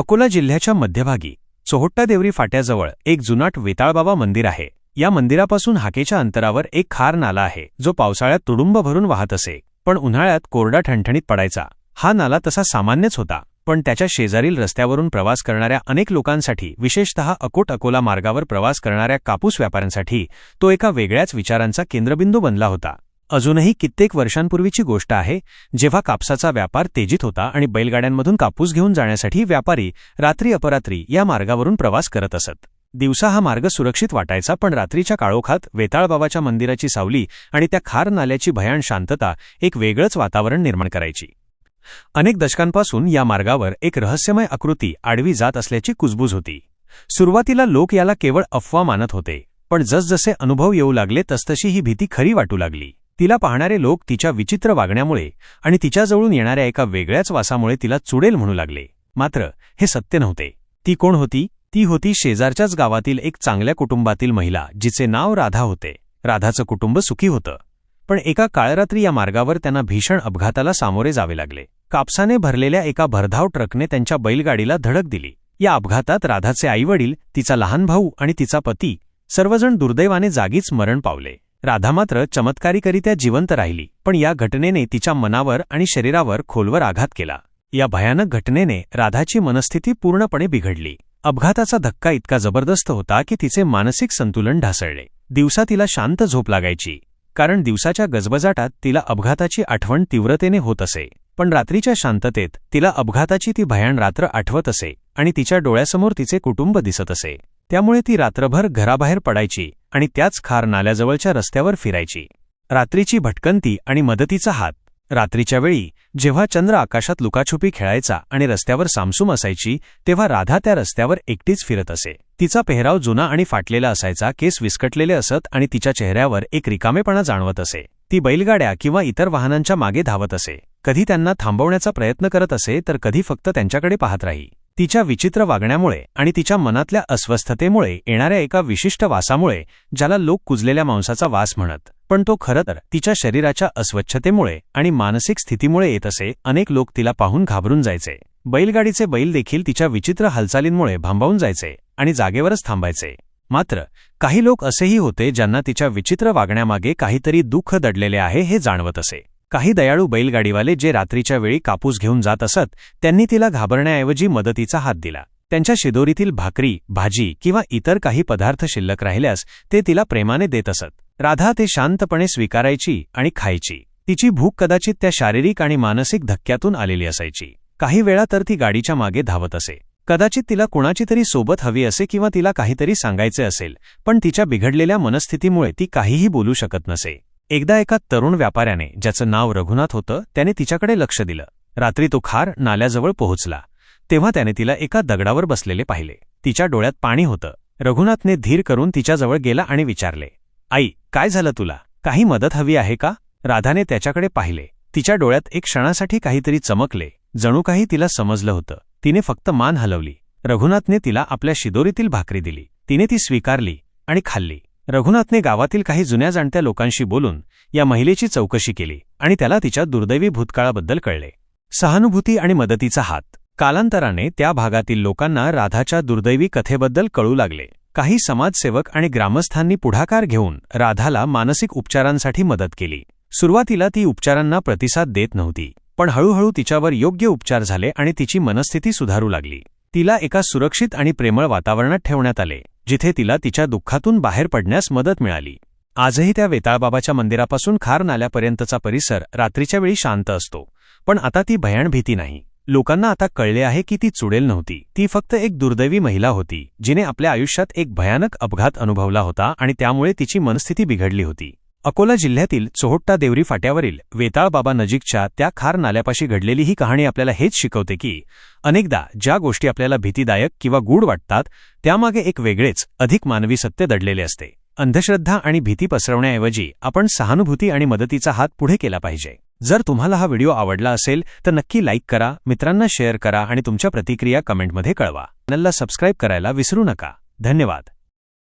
अकोला जिल्ह्याच्या मध्यभागी चोहट्टा देवरी फाट्याजवळ एक जुनाट वेताळबाबा मंदिर आहे. या मंदिरापासून हाकेच्या अंतरावर एक खार नाला आहे जो पावसाळ्यात तुडुंब भरून वाहत असे पण उन्हाळ्यात कोरडा ठणठणीत पडायचा. हा नाला तसा सामान्यच होता पण त्याच्या शेजारील रस्त्यावरून प्रवास करणाऱ्या अनेक लोकांसाठी विशेषतः अकोट अकोला मार्गावर प्रवास करणाऱ्या कापूस व्यापाऱ्यांसाठी तो एका वेगळ्याच विचारांचा केंद्रबिंदू बनला होता. अजूनही कित्येक वर्षांपूर्वीची गोष्ट आहे जेव्हा कापसाचा व्यापार तेजीत होता आणि बैलगाड्यांमधून कापूस घेऊन जाण्यासाठी व्यापारी रात्री अपरात्री या मार्गावरून प्रवास करत असत. दिवसा हा मार्ग सुरक्षित वाटायचा पण रात्रीच्या काळोखात वेताळबाबाच्या मंदिराची सावली आणि त्या खार नाल्याची भयान शांतता एक वेगळंच वातावरण निर्माण करायची. अनेक दशकांपासून या मार्गावर एक रहस्यमय आकृती आडवी जात असल्याची कुजबूज होती. सुरुवातीला लोक याला केवळ अफवा मानत होते पण जसजसे अनुभव येऊ लागले तसतशी ही भीती खरी वाटू लागली. तिला पाहणारे लोक तिच्या विचित्र वागण्यामुळे आणि तिच्याजवळून येणाऱ्या एका वेगळ्याच वासामुळे तिला चुडेल म्हणू लागले. मात्र हे सत्य नव्हते. ती कोण होती? ती होती शेजारच्याच गावातील एक चांगल्या कुटुंबातील महिला जिचे नाव राधा होते. राधाचं कुटुंब सुखी होतं. पण एका काळरात्री या मार्गावर त्यांना भीषण अपघाताला सामोरे जावे लागले. कापसाने भरलेल्या एका भरधाव ट्रकने त्यांच्या बैलगाडीला धडक दिली. या अपघातात राधाचे आईवडील तिचा लहान भाऊ आणि तिचा पती सर्वजण दुर्दैवाने जागीच मरण पावले. राधा मात्र चमत्कारीकरित्या जिवंत राहिली पण या घटनेने तिच्या मनावर आणि शरीरावर खोलवर आघात केला. या भयानक घटनेने राधाची मनस्थिती पूर्णपणे बिघडली. अपघाताचा धक्का इतका जबरदस्त होता की तिचे मानसिक संतुलन ढासळले. दिवसा तिला शांत झोप लागायची कारण दिवसाच्या गजबजाटात तिला अपघाताची आठवण तीव्रतेने होत असे. पण रात्रीच्या शांततेत तिला अपघाताची ती भयान रात्र आठवत असे आणि तिच्या डोळ्यासमोर तिचे कुटुंब दिसत असे. त्यामुळे ती रात्रभर घराबाहेर पडायची आणि त्याच खार नाल्याजवळच्या रस्त्यावर फिरायची. रात्रीची भटकंती आणि मदतीचा हात. रात्रीच्या वेळी जेव्हा चंद्र आकाशात लुकाछुपी खेळायचा आणि रस्त्यावर सामसूम असायची तेव्हा राधा त्या रस्त्यावर एकटीच फिरत असे. तिचा पेहराव जुना आणि फाटलेला असायचा केस विस्कटलेले असत आणि तिच्या चेहऱ्यावर एक रिकामेपणा जाणवत असे. ती बैलगाड्या किंवा इतर वाहनांच्या मागे धावत असे. कधी त्यांना थांबवण्याचा प्रयत्न करत असे तर कधी फक्त त्यांच्याकडे पाहत राही. तिच्या विचित्र वागण्यामुळे आणि तिच्या मनातल्या अस्वस्थतेमुळे येणाऱ्या एका विशिष्ट वासामुळे ज्याला लोक कुजलेल्या मांसाचा वास म्हणत. पण तो खरं तर तिच्या शरीराच्या अस्वच्छतेमुळे आणि मानसिक स्थितीमुळे येत असे अनेक लोक तिला पाहून घाबरून जायचे. बैलगाडीचे बैल देखील तिच्या विचित्र हालचालींमुळे भांबावून जायचे आणि जागेवरच थांबायचे. मात्र काही लोक असेही होते ज्यांना तिच्या विचित्र वागण्यामागे काहीतरी दुःख दडलेले आहे हे जाणवत असे. काही दयाळू बैलगाडीवाले जे रात्रीच्या वेळी कापूस घेऊन जात असत त्यांनी तिला घाबरण्याऐवजी मदतीचा हात दिला. त्यांच्या शिदोरीतील भाकरी भाजी किंवा इतर काही पदार्थ शिल्लक राहिल्यास ते तिला प्रेमाने देत असत. राधा ते शांतपणे स्वीकारायची आणि खायची. तिची भूक कदाचित त्या शारीरिक आणि मानसिक धक्क्यातून आलेली असायची. काही वेळा तर ती गाडीच्या मागे धावत असे. कदाचित तिला कुणाची तरी सोबत हवी असे किंवा तिला काहीतरी सांगायचे असेल पण तिच्या बिघडलेल्या मनस्थितीमुळे ती काहीही बोलू शकत नसे. एकदा एका तरुण व्यापाऱ्याने ज्याचं नाव रघुनाथ होतं त्याने तिच्याकडे लक्ष दिलं. रात्री तो खार नाल्याजवळ पोहोचला. तेव्हा त्याने तिला एका दगडावर बसलेले पाहिले. तिच्या डोळ्यात पाणी होतं. रघुनाथने धीर करून तिच्याजवळ गेला आणि विचारले आई काय झालं तुला? काही मदत हवी आहे का? राधाने त्याच्याकडे पाहिले. तिच्या डोळ्यात एक क्षणासाठी काहीतरी चमकले. जणू काही तिला समजलं होतं. तिने फक्त मान हलवली. रघुनाथने तिला आपल्या शिदोरीतील भाकरी दिली. तिने ती स्वीकारली आणि खाल्ली. रघुनाथने गावातील काही जुन्या जाणत्या लोकांशी बोलून या महिलेची चौकशी केली आणि त्याला तिच्या दुर्दैवी भूतकाळाबद्दल कळले. सहानुभूती आणि मदतीचा हात. कालांतराने त्या भागातील लोकांना राधाच्या दुर्दैवी कथेबद्दल कळू लागले. काही समाजसेवक आणि ग्रामस्थांनी पुढाकार घेऊन राधाला मानसिक उपचारांसाठी मदत केली. सुरुवातीला ती उपचारांना प्रतिसाद देत नव्हती पण हळूहळू तिच्यावर योग्य उपचार झाले आणि तिची मनस्थिती सुधारू लागली. तिला एका सुरक्षित आणि प्रेमळ वातावरणात ठेवण्यात आले. जिथे तिला तिच्या दुःखातून बाहेर पडण्यास मदत मिळाली. आजही त्या वेताळबाबाच्या मंदिरापासून खार नाल्यापर्यंतचा परिसर रात्रीच्या वेळी शांत असतो. पण आता ती भयाण भीती नाही. लोकांना आता कळले आहे की ती चुडेल नव्हती. ती फक्त एक दुर्दैवी महिला होती जिने आपल्या आयुष्यात एक भयानक अपघात अनुभवला होता आणि त्यामुळे तिची मनस्थिती बिघडली होती. अकोला जिल्ह्यातील चोहोट्टा देवरी फाट्यावरील वेताळबाबा नजीकच्या त्या खार नाल्यापाशी घडलेली ही कहाणी आपल्याला हेच शिकवते की अनेकदा ज्या गोष्टी आपल्याला भीतीदायक किंवा गूढ वाटतात त्यामागे एक वेगळेच अधिक मानवी सत्य दडलेले असते. अंधश्रद्धा आणि भीती पसरवण्याऐवजी आपण सहानुभूती आणि मदतीचा हात पुढे केला पाहिजे. जर तुम्हाला हा व्हिडिओ आवडला असेल तर नक्की लाईक करा मित्रांना शेअर करा आणि तुमच्या प्रतिक्रिया कमेंटमध्ये कळवा. चॅनलला सबस्क्राईब करायला विसरू नका. धन्यवाद.